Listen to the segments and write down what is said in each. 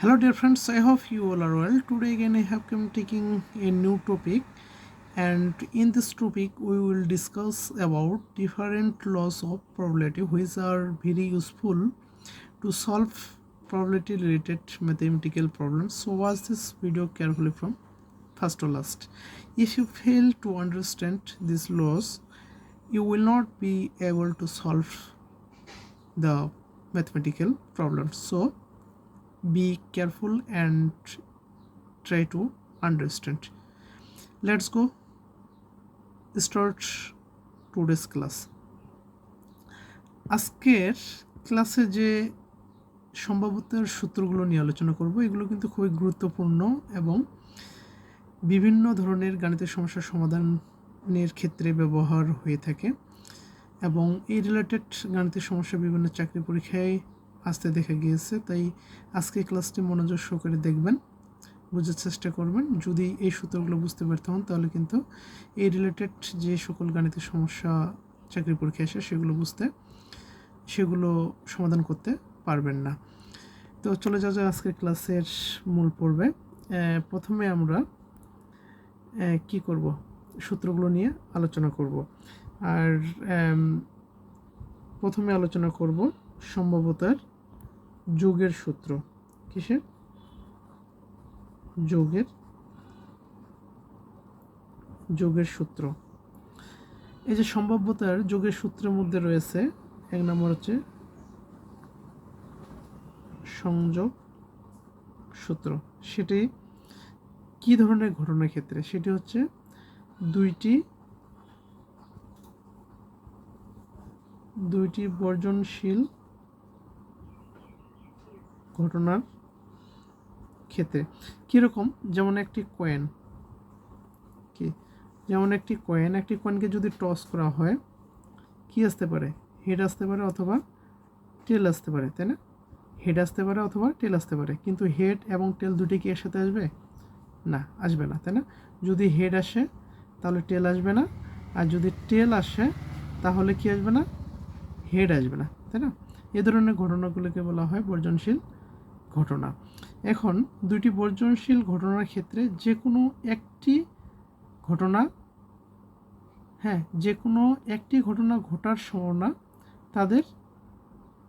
Hello dear friends, I hope you all are well. Today again I have come taking a new topic and in this topic we will discuss about different laws of probability which are very useful to solve probability related mathematical problems. So watch this video carefully from first to last. If you fail to understand these laws, you will not be able to solve the mathematical problems. So be careful and try to understand. Let's go start today's class. আজকের ক্লাসে যে সম্ভাব্যতার সূত্রগুলো নিয়ে আলোচনা করব, এগুলো কিন্তু খুবই গুরুত্বপূর্ণ এবং বিভিন্ন ধরনের গাণিতিক সমস্যার সমাধানের ক্ষেত্রে ব্যবহার হয়ে থাকে এবং এই রিলেটেড গাণিতিক সমস্যা বিভিন্ন চাকরি পরীক্ষায় আসতে দেখা গিয়েছে, তাই আজকে ক্লাসটি মনোযোগ সহকারে দেখবেন, বোঝার চেষ্টা করবেন। যদি এই সূত্রগুলো বুঝতে ব্যর্থ হন, তাহলে কিন্তু এই রিলেটেড যে সকল গাণিতিক সমস্যা চাকরি পরীক্ষা আসে, সেগুলো বুঝতে, সেগুলো সমাধান করতে পারবেন না। তো চলে যাওয়া যায় আজকের ক্লাসের মূল পর্বে। প্রথমে আমরা কি করব? সূত্রগুলো নিয়ে আলোচনা করব। আর প্রথমে আলোচনা করব সম্ভবতার যোগের সূত্র। কিসের? যোগের। যোগের সূত্র। এই যে সম্ভাব্যতার যোগের সূত্রের মধ্যে রয়েছে, এক নম্বর হচ্ছে সংযোগ সূত্র। সেটি কি ধরনের ঘটনার ক্ষেত্রে? সেটি হচ্ছে দুইটি দুইটি বর্জনশীল ঘটনার ক্ষেত্রে। কীরকম? যেমন একটি কয়েন কি? যেমন একটি কয়েন একটি কয়েনকে যদি টস করা হয়, কি আসতে পারে? হেড আসতে পারে অথবা টেল আসতে পারে, তাই না? হেড আসতে পারে অথবা টেল আসতে পারে। কিন্তু হেড এবং টেল দুটি কি একসাথে আসবে? না আসবে না, তাই না? যদি হেড আসে, তাহলে টেল আসবে না। আর যদি টেল আসে, তাহলে কি আসবে না? হেড আসবে না, তাই না? এ ধরনের ঘটনাগুলোকে বলা হয় বর্জনশীল ঘটনা। এখন দুটি বর্জনশীল ঘটনার ক্ষেত্রে যে কোনো একটি ঘটনা হ্যাঁ যে কোনো একটি ঘটনা ঘটার সম্ভাবনা তাদের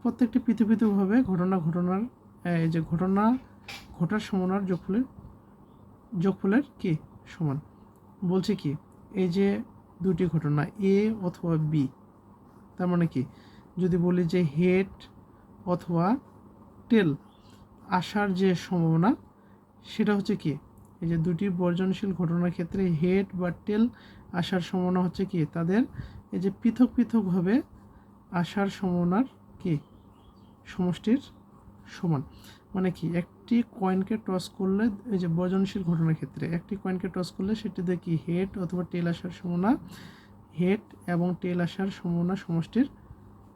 প্রত্যেকটি পৃথকভাবে ঘটনা ঘটনার, এই যে ঘটনা ঘটার সম্ভাবনার যোগফলের যোগফলের কি সমান? বলছে কি, এই যে দুটি ঘটনা, এ অথবা বি, তার মানে কি? যদি বলি যে হেড অথবা টেল আসার যে সম্ভাবনা, সেটা হচ্ছে কি? এই যে দুটি বর্জনশীল ঘটনার ক্ষেত্রে হেড বা টেল আসার সম্ভাবনা হচ্ছে কি? তাদের এই যে পৃথক পৃথকভাবে আসার সম্ভাবনার কি? সমষ্টির সমান। মানে কি? একটি কয়েনকে টস করলে, এই যে বর্জনশীল ঘটনার ক্ষেত্রে একটি কয়েনকে টস করলে সেটিতে কি হেড অথবা টেল আসার সম্ভাবনা? হেড এবং টেল আসার সম্ভাবনা সমষ্টির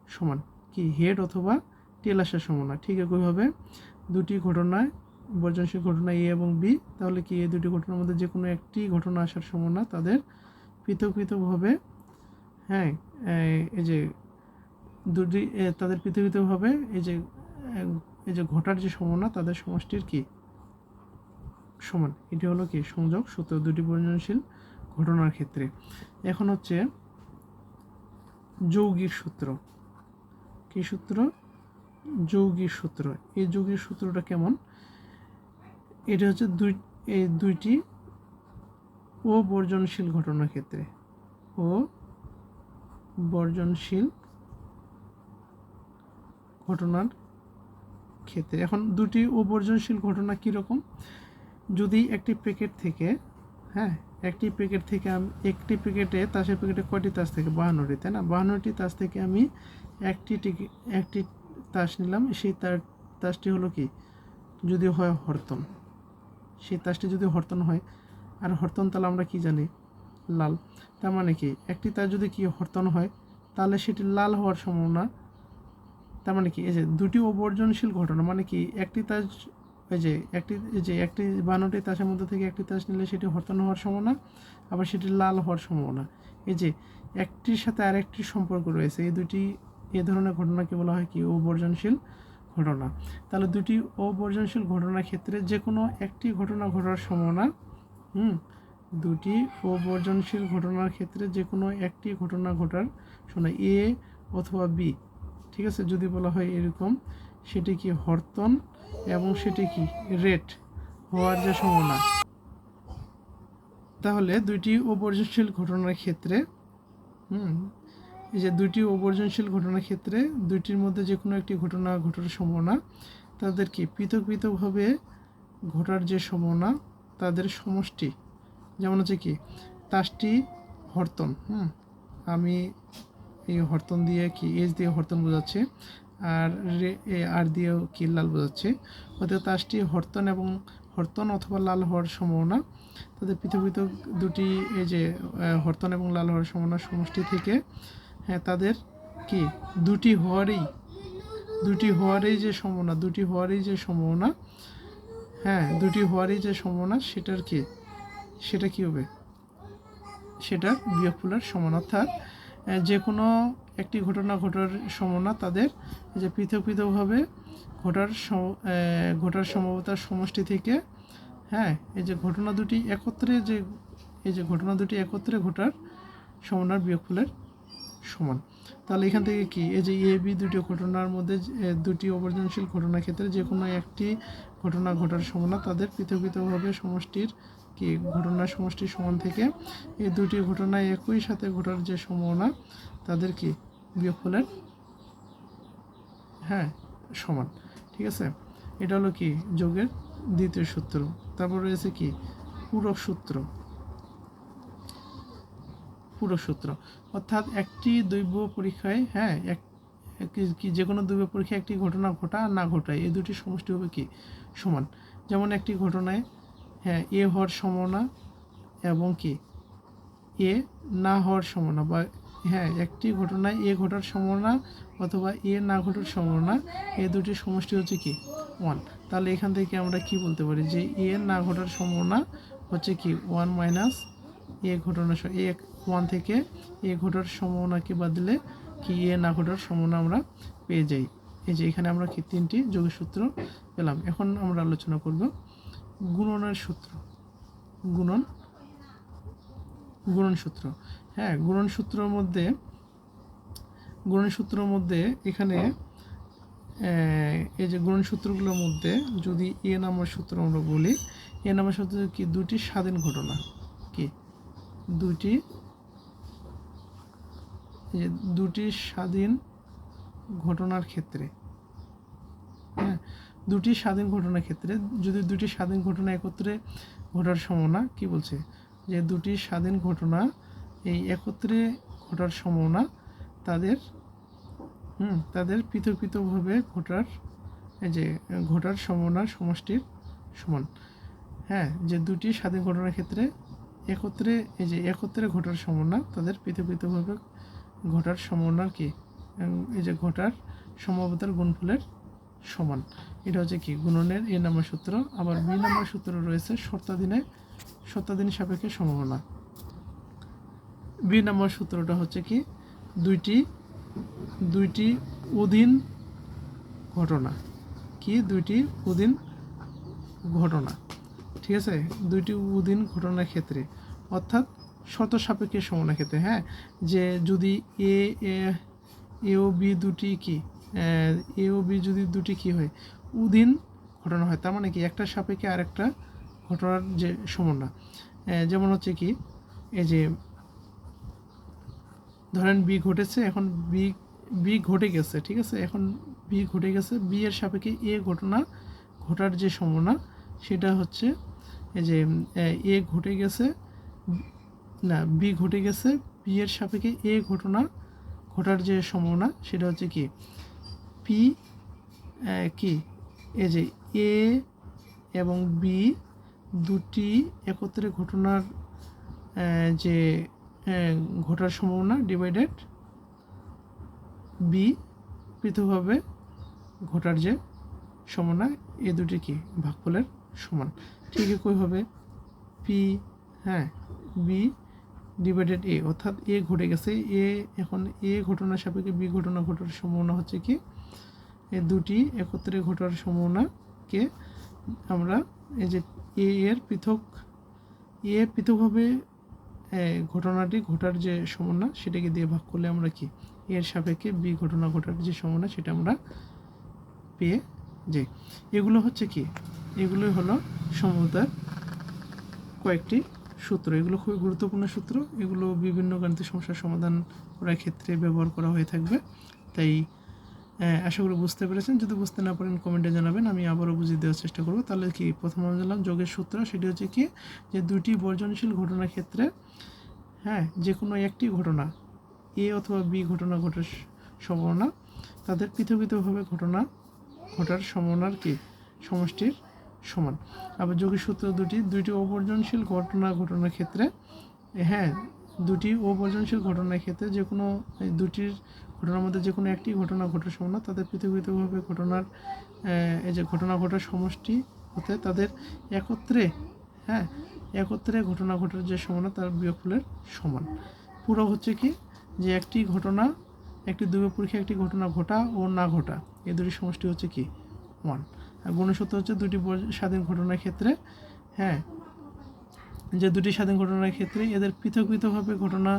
সমান। কি? হেড অথবা টেল আসার সম্ভাবনা। ঠিক একইভাবে ঘটনায় বর্জনশীল ঘটনা এ এবং বি, তাহলে কি এই দুটি ঘটনার মধ্যে যে কোনো একটি ঘটনা আসার সম্ভাবনা তাদের পৃথক পৃথকভাবে হ্যাঁ এই যে দুটি তাদের পৃথক পৃথকভাবে এই যে এই যে ঘটার যে সম্ভাবনা তাদের সমষ্টির কি? সমান। এটি হলো কি? সংযোগ, সূত্র দুটি বর্জনশীল ঘটনার ক্ষেত্রে। এখন হচ্ছে যৌগিক সূত্র। কী সূত্র? যৌগিক সূত্র। এই যৌগিক সূত্রটা কেমন? এটা হচ্ছে দুই, এই দুইটি ও বর্জনশীল ঘটনার ক্ষেত্রে। ও বর্জনশীল ঘটনার ক্ষেত্রে। এখন দুটি ও বর্জনশীল ঘটনা কীরকম যদি একটি প্যাকেট থেকে হ্যাঁ একটি প্যাকেট থেকে আমি, একটি প্যাকেটে তাসের প্যাকেটে কয়টি তাস থেকে? বাহান্নটি, তাই না? বাহান্নটি তাস থেকে আমি একটি একটি তাস নিলাম, সেই তার, তাসটি হলো কি? যদি হয় হরতন। সেই তাসটি যদি হরতন হয়, আর হরতন তাহলে আমরা কি জানি? লাল। তার মানে কি? একটি তাস যদি কি হরতন হয়, তাহলে সেটি লাল হওয়ার সম্ভাবনা, তার মানে কি? এই যে দুটি অবর্জনশীল ঘটনা মানে কি? একটি তাস, এই যে একটি যে একটি বানোটি তাসের মধ্যে থেকে একটি তাস নিলে সেটি হরতন হওয়ার সম্ভাবনা, আবার সেটি লাল হওয়ার সম্ভাবনা। এই যে একটির সাথে আরেকটির সম্পর্ক রয়েছে, এই দুটি এ ধরনের ঘটনাকে বলা হয় কি অবর্জনশীল ঘটনা? তাহলে দুটি অবর্জনশীল ঘটনার ক্ষেত্রে যে কোনো একটি ঘটনা ঘটার সম্ভাবনা, হুম, দুটি অবর্জনশীল ঘটনার ক্ষেত্রে যে কোনো একটি ঘটনা ঘটার শোনা এ অথবা বি, ঠিক আছে? যদি বলা হয় এরকম, সেটি কি হরতন এবং সেটি কি রেট হওয়ার যে সম্ভাবনা? তাহলে দুইটি অবর্জনশীল ঘটনার ক্ষেত্রে, হুম এই যে দুইটি অবর্জনশীল ঘটনার ক্ষেত্রে দুইটির মধ্যে যে কোনো একটি ঘটনা ঘটার সম্ভাবনা, তাদের কি পৃথক পৃথকভাবে ঘটার যে সম্ভাবনা, তাদের সমষ্টি, যেমন হচ্ছে কি, তাসটি হরতন, হুম, আমি এই হরতন দিয়ে কি এজ দিয়ে হরতন বোঝাচ্ছে, আর এ, আর দিয়েও কি লাল বোঝাচ্ছে অর্থাৎ তাসটি হরতন এবং হরতন অথবা লাল হওয়ার সম্ভাবনা, তাদের পৃথক পৃথক দুটি এই যে হরতন এবং লাল হওয়ার সম্ভাবনা সমষ্টি থেকে হ্যাঁ তাদের কি? দুটি হওয়ারই দুটি হওয়ারই যে সম্ভাবনা, দুটি হওয়ারই যে সম্ভাবনা হ্যাঁ দুটি হওয়ারই যে সম্ভাবনা, সেটার কি? সেটা কি হবে? সেটার বিয়োগফলের সমান। অর্থাৎ যে কোনো একটি ঘটনা ঘটার সম্ভাবনা তাদের, যে পৃথক পৃথকভাবে ঘটার ঘটার সম্ভাবতার সমষ্টি থেকে হ্যাঁ এই যে ঘটনা দুটি একত্রে যে, এই যে ঘটনা দুটি একত্রে ঘটার সম্ভাবনার বিয়োগফলের সমান। তাহলে এখান থেকে কি? এই যে এ বি দুটি ঘটনার মধ্যে দুটি অবর্জনশীল ঘটনার ক্ষেত্রে যে কোনো একটি ঘটনা ঘটার সম্ভাবনা তাদের পৃথক পৃথকভাবে সমষ্টির কি? ঘটনার সমষ্টির সমান থেকে এই দুটি ঘটনা একই সাথে ঘটার যে সম্ভাবনা, তাদের কি? বিয়োগফলের হ্যাঁ সমান। ঠিক আছে? এটা হলো কি? যোগের দ্বিতীয় সূত্র। তারপর রয়েছে কি? পূরক সূত্র। পূরক সূত্র। অর্থাৎ একটি দৈব পরীক্ষায় হ্যাঁ এক যে কোনো দৈব পরীক্ষায় একটি ঘটনা ঘটা না ঘটায়, এই দুটি সমষ্টি হবে কি? সমান। যেমন একটি ঘটনায় হ্যাঁ এ হওয়ার সম্ভাবনা এবং কি? এ না হওয়ার সম্ভাবনা বা হ্যাঁ একটি ঘটনায় এ ঘটার সম্ভাবনা অথবা এ না ঘটার সম্ভাবনা এ দুটি সমষ্টি হচ্ছে কি? ওয়ান। তাহলে এখান থেকে আমরা কি বলতে পারি? যে এ না ঘটার সম্ভাবনা হচ্ছে কি? ওয়ান মাইনাস এ ঘটনা এ ওয়ান থেকে এ ঘটার সম্ভাবনাকে বাদ দিলে কি এ না ঘটার সম্ভাবনা আমরা পেয়ে যাই। এই যে এখানে আমরা কি তিনটি যোগের সূত্র পেলাম। এখন আমরা আলোচনা করব গুণনের সূত্র। গুণন গুণন সূত্র। হ্যাঁ গুণন সূত্রের মধ্যে, গুণন সূত্রের মধ্যে এখানে এই যে গুণন সূত্রগুলোর মধ্যে যদি এ নামের সূত্র আমরা বলি, এ নামের সূত্র কি দুটি স্বাধীন ঘটনা? কি? দুটি যে দুটি স্বাধীন ঘটনার ক্ষেত্রে হ্যাঁ দুটি স্বাধীন ঘটনার ক্ষেত্রে, যদি দুটি স্বাধীন ঘটনা একত্রে ঘটার সম্ভাবনা, কি বলছে? যে দুটি স্বাধীন ঘটনা এই একত্রে ঘটার সম্ভাবনা তাদের, হুম, তাদের পৃথক পৃথকভাবে ঘটার, এই যে, ঘটার সম্ভাবনার সমষ্টির সমান। হ্যাঁ যে দুটি স্বাধীন ঘটনার ক্ষেত্রে একত্রে, এই যে একত্রে ঘটার সম্ভাবনা তাদের পৃথক পৃথকভাবে ঘটার সম্ভাবনার কি? এই যে ঘটার সম্ভাব্যতার গুণফলের সমান, এটা হচ্ছে কি? গুণনের এ নাম্বার সূত্র। আবার বি নাম্বার সূত্র রয়েছে শর্তাধীনে, শর্তাধীন সাপেক্ষে সম্ভাবনা। বি নাম্বার সূত্রটা হচ্ছে কি? দুইটি দুইটি অধীন ঘটনা। কি? দুইটি অধীন ঘটনা। ঠিক আছে? দুইটি অধীন ঘটনার ক্ষেত্রে। অর্থাৎ শর্ত সাপেক্ষে সমানের ক্ষেত্রে হ্যাঁ? যে যদি এ, এ- ও বি দুটি কি? এ ও বি যদি দুটি কি হয়? অধীন ঘটনা হয়। তার মানে কি? একটা সাপেক্ষে আরেকটা ঘটনার যে সমন্বয়। যেমন হচ্ছে কি? এই যে ধরেন বি ঘটেছে, এখন বি বি ঘটে গেছে, ঠিক আছে? এখন বি ঘটে গেছে, বি এর সাপেক্ষে এ ঘটনা ঘটার যে সম্ভাবনা সেটা হচ্ছে এই যে এ ঘটে গেছে না বি ঘটে গেছে পি এর সাপেক্ষে এ ঘটনা, ঘটার যে সম্ভাবনা, সেটা হচ্ছে কি? পি কি? এই যে এ এবং বি দুটি একত্রে ঘটনার যে ঘটার সম্ভাবনা ডিভাইডেড বি পৃথকভাবে ঘটার যে সম্ভাবনা, এ দুটি কি? ভাগফলের সমান। ঠিক একই হবে? পি হ্যাঁ বি ডিভাইডেড এ অর্থাৎ এ ঘটে গেছে। এ এখন এ ঘটনার সাপেক্ষে বি ঘটনা ঘটার সম্ভাবনা হচ্ছে কি? এ দুটি একত্রে ঘটার সম্ভাবনাকে আমরা এই যে এ এর পৃথক এ পৃথকভাবে ঘটনাটি ঘটার যে সম্ভাবনা, সেটাকে দিয়ে ভাগ করলে আমরা কি? এর সাপেক্ষে বি ঘটনা ঘটার যে সম্ভাবনা, সেটা আমরা পেয়ে যাই। এগুলো হচ্ছে কি? এগুলো হলো সমতার কয়েকটি সূত্র, এগুলো খুবই গুরুত্বপূর্ণ সূত্র। এগুলো বিভিন্ন গাণিতিক সমস্যার সমাধান করার ক্ষেত্রে ব্যবহার করা হয়ে থাকবে। তাই আশা করি বুঝতে পেরেছেন। যদি বুঝতে না পারেন, কমেন্টে জানাবেন, আমি আবারও বুঝিয়ে দেওয়ার চেষ্টা করব। তাহলে কি, প্রথম আমরা জানলাম, যোগের সূত্র, সেটি হচ্ছে কি, যে দুটি বর্জনশীল ঘটনার ক্ষেত্রে হ্যাঁ যে কোনো একটি ঘটনা, এ অথবা বি ঘটনা ঘটার সম্ভাবনা, তাদের পৃথক পৃথকভাবে ঘটনা, ঘটার সম্ভাবনার কি, সমষ্টির সমান। আবার যোগের সূত্র দুটি, দুইটি অবর্জনশীল ঘটনা, ঘটনার ক্ষেত্রে হ্যাঁ দুটি অবর্জনশীল ঘটনার ক্ষেত্রে যে কোনো দুটির ঘটনার মধ্যে যে কোনো একটি ঘটনা ঘটার সম্ভাবনা তাদের পৃথক পৃথকভাবে ঘটনার এই যে ঘটনা ঘটার সমষ্টি হতে তাদের একত্রে হ্যাঁ একত্রে ঘটনা ঘটার যে সমান তার বিয়োগফলের সমান। পুরো হচ্ছে কি, যে একটি ঘটনা, একটি দুই পরীক্ষা একটি ঘটনা ঘটা ও না ঘটা এ দুটি সমষ্টি হচ্ছে কি ওয়ান আর গুণসূত্র হচ্ছে দুটি স্বাধীন ঘটনার ক্ষেত্রে হ্যাঁ যে দুটি স্বাধীন ঘটনার ক্ষেত্রে এদের পৃথক পৃথকভাবে ঘটনা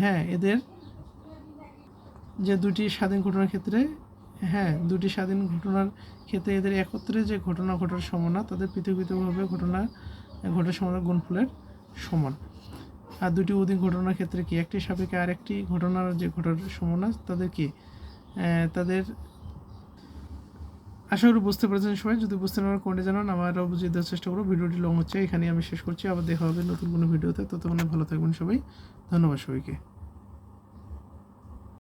হ্যাঁ এদের যে দুটি স্বাধীন ঘটনার ক্ষেত্রে হ্যাঁ দুটি স্বাধীন ঘটনার ক্ষেত্রে এদের একত্রে যে ঘটনা ঘটার সম্ভাবনা তাদের পৃথক পৃথকভাবে ঘটনা, ঘটার সম্ভাবনা গুণফলের সমান। আর দুটি অধীন ঘটনার ক্ষেত্রে কি? একটি সাপেক্ষে আরেকটি ঘটনার যে ঘটার সম্ভাবনা তাদের কি? তাদের আশা করি বুঝতে পেরেছেন সবাই। যদি বুঝতে না কমেন্টে জানান। আমারও বুঝিয়ে দেওয়ার চেষ্টা করব। ভিডিওটি লং হচ্ছে, এখানেই আমি শেষ করছি। আবার দেখা হবে নতুন কোনো ভিডিওতে। ততক্ষণে ভালো থাকবেন সবাই। ধন্যবাদ সবাইকে।